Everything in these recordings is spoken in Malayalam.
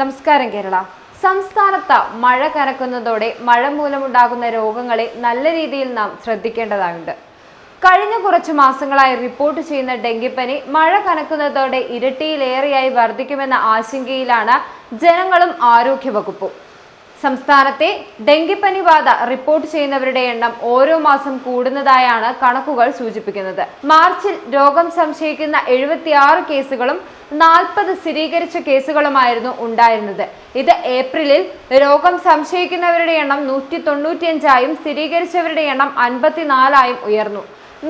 നമസ്കാരം കേരള. സംസ്ഥാനത്ത് മഴ കനക്കുന്നതോടെ മഴ മൂലമുണ്ടാകുന്ന രോഗങ്ങളെ നല്ല രീതിയിൽ നാം ശ്രദ്ധിക്കേണ്ടതായുണ്ട്. കഴിഞ്ഞ കുറച്ചു മാസങ്ങളായി റിപ്പോർട്ട് ചെയ്യുന്ന ഡെങ്കിപ്പനി മഴ കനക്കുന്നതോടെ ഇരട്ടിയിലേറെയായി വർദ്ധിക്കുമെന്ന ആശങ്കയിലാണ് ജനങ്ങളും ആരോഗ്യവകുപ്പും. സംസ്ഥാനത്തെ ഡെങ്കിപ്പനി ബാധ റിപ്പോർട്ട് ചെയ്യുന്നവരുടെ എണ്ണം ഓരോ മാസം കൂടുന്നതായാണ് കണക്കുകൾ സൂചിപ്പിക്കുന്നത്. മാർച്ചിൽ രോഗം സംശയിക്കുന്ന എഴുപത്തിയാറ് കേസുകളും നാൽപ്പത് സ്ഥിരീകരിച്ച കേസുകളുമായിരുന്നു ഉണ്ടായിരുന്നത്. ഇത് ഏപ്രിലിൽ രോഗം സംശയിക്കുന്നവരുടെ എണ്ണം നൂറ്റി തൊണ്ണൂറ്റിയഞ്ചായും സ്ഥിരീകരിച്ചവരുടെ എണ്ണം അൻപത്തിനാലായും ഉയർന്നു.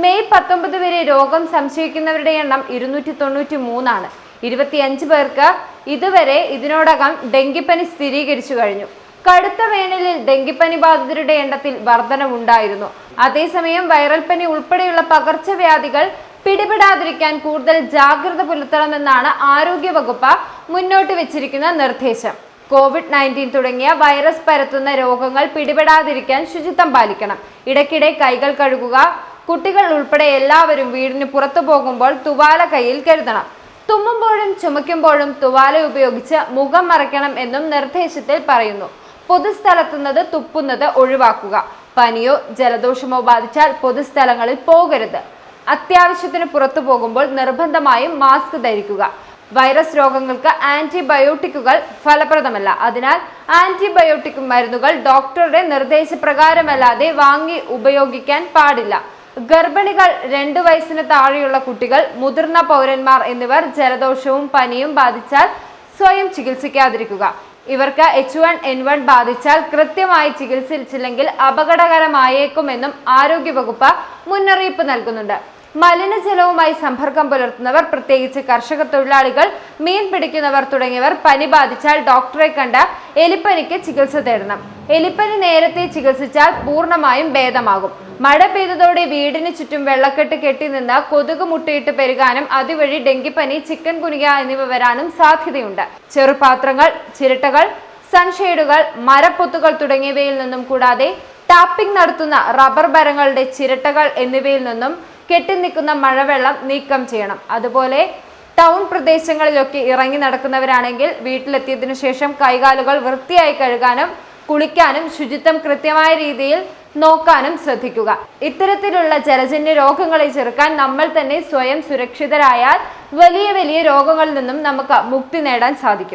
മെയ് പത്തൊമ്പത് വരെ രോഗം സംശയിക്കുന്നവരുടെ എണ്ണം ഇരുന്നൂറ്റി തൊണ്ണൂറ്റി മൂന്നാണ് ഇരുപത്തിയഞ്ച് പേർക്ക് ഇതുവരെ ഇതിനോടകം ഡെങ്കിപ്പനി സ്ഥിരീകരിച്ചു കഴിഞ്ഞു. കടുത്ത വേനലിൽ ഡെങ്കിപ്പനി ബാധിതരുടെ എണ്ണത്തിൽ വർധനവുണ്ടായിരുന്നു. അതേസമയം വൈറൽ പനി ഉൾപ്പെടെയുള്ള പകർച്ചവ്യാധികൾ പിടിപെടാതിരിക്കാൻ കൂടുതൽ ജാഗ്രത പുലർത്തണമെന്നാണ് ആരോഗ്യവകുപ്പ് മുന്നോട്ട് വെച്ചിരിക്കുന്ന നിർദ്ദേശം. കോവിഡ് നയന്റീൻ തുടങ്ങിയ വൈറസ് പരത്തുന്ന രോഗങ്ങൾ പിടിപെടാതിരിക്കാൻ ശുചിത്വം പാലിക്കണം. ഇടയ്ക്കിടെ കൈകൾ കഴുകുക കുട്ടികൾ ഉൾപ്പെടെ എല്ലാവരും വീടിന് പുറത്തു പോകുമ്പോൾ തുവാല കയ്യിൽ കരുതണം. തുമ്മുമ്പോഴും ചുമയ്ക്കുമ്പോഴും തുവാല ഉപയോഗിച്ച് മുഖം മറയ്ക്കണം എന്നും നിർദ്ദേശത്തിൽ പറയുന്നു. പൊതുസ്ഥലത്തുന്നത് തുപ്പുന്നത് ഒഴിവാക്കുക. പനിയോ ജലദോഷമോ ബാധിച്ചാൽ പൊതുസ്ഥലങ്ങളിൽ പോകരുത്. അത്യാവശ്യത്തിന് പുറത്തു പോകുമ്പോൾ നിർബന്ധമായും മാസ്ക് ധരിക്കുക. വൈറസ് രോഗങ്ങൾക്ക് ആന്റിബയോട്ടിക്കുകൾ ഫലപ്രദമല്ല. അതിനാൽ ആന്റിബയോട്ടിക് മരുന്നുകൾ ഡോക്ടറുടെ നിർദ്ദേശപ്രകാരമല്ലാതെ വാങ്ങി ഉപയോഗിക്കാൻ പാടില്ല. ഗർഭിണികൾ രണ്ടു വയസ്സിന് താഴെയുള്ള കുട്ടികൾ മുതിർന്ന പൗരന്മാർ എന്നിവർ ജലദോഷവും പനിയും ബാധിച്ചാൽ സ്വയം ചികിത്സിക്കാതിരിക്കുക. ഇവർക്ക് എച്ച് വൺ എൻ വൺ ബാധിച്ചാൽ കൃത്യമായി ചികിത്സിച്ചില്ലെങ്കിൽ അപകടകരമായേക്കുമെന്നും ആരോഗ്യവകുപ്പ് മുന്നറിയിപ്പ് നൽകുന്നുണ്ട്. മലിനജലവുമായി സമ്പർക്കം പുലർത്തുന്നവർ പ്രത്യേകിച്ച് കർഷക തൊഴിലാളികൾ മീൻ പിടിക്കുന്നവർ തുടങ്ങിയവർ പനി ബാധിച്ചാൽ ഡോക്ടറെ കണ്ട് എലിപ്പനിക്ക് ചികിത്സ തേടണം. എലിപ്പനി നേരത്തെ ചികിത്സിച്ചാൽ പൂർണമായും ഭേദമാകും. മഴ പെയ്തതോടെ വീടിന് ചുറ്റും വെള്ളക്കെട്ട് കെട്ടി നിന്ന് കൊതുക് മുട്ടയിട്ട് പെരുകാനും അതുവഴി ഡെങ്കിപ്പനി ചിക്കൻ കുനിയ എന്നിവ വരാനും സാധ്യതയുണ്ട്. ചെറുപാത്രങ്ങൾ ചിരട്ടകൾ സൺഷെയ്ഡുകൾ മരപ്പൊത്തുകൾ തുടങ്ങിയവയിൽ നിന്നും കൂടാതെ ടാപ്പിംഗ് നടത്തുന്ന റബ്ബർ മരങ്ങളുടെ ചിരട്ടകൾ എന്നിവയിൽ നിന്നും കെട്ടിനിൽക്കുന്ന മഴവെള്ളം നീക്കം ചെയ്യണം. അതുപോലെ ടൗൺ പ്രദേശങ്ങളിലൊക്കെ ഇറങ്ങി നടക്കുന്നവരാണെങ്കിൽ വീട്ടിലെത്തിയതിനു ശേഷം കൈകാലുകൾ വൃത്തിയായി കഴുകാനും കുളിക്കാനും ശുചിത്വം കൃത്യമായ രീതിയിൽ നോക്കാനും ശ്രദ്ധിക്കുക. ഇത്തരത്തിലുള്ള ജലജന്യ രോഗങ്ങളെ ചെറുക്കാൻ നമ്മൾ തന്നെ സ്വയം സുരക്ഷിതരായാൽ വലിയ വലിയ രോഗങ്ങളിൽ നിന്നും നമുക്ക് മുക്തി നേടാൻ സാധിക്കും.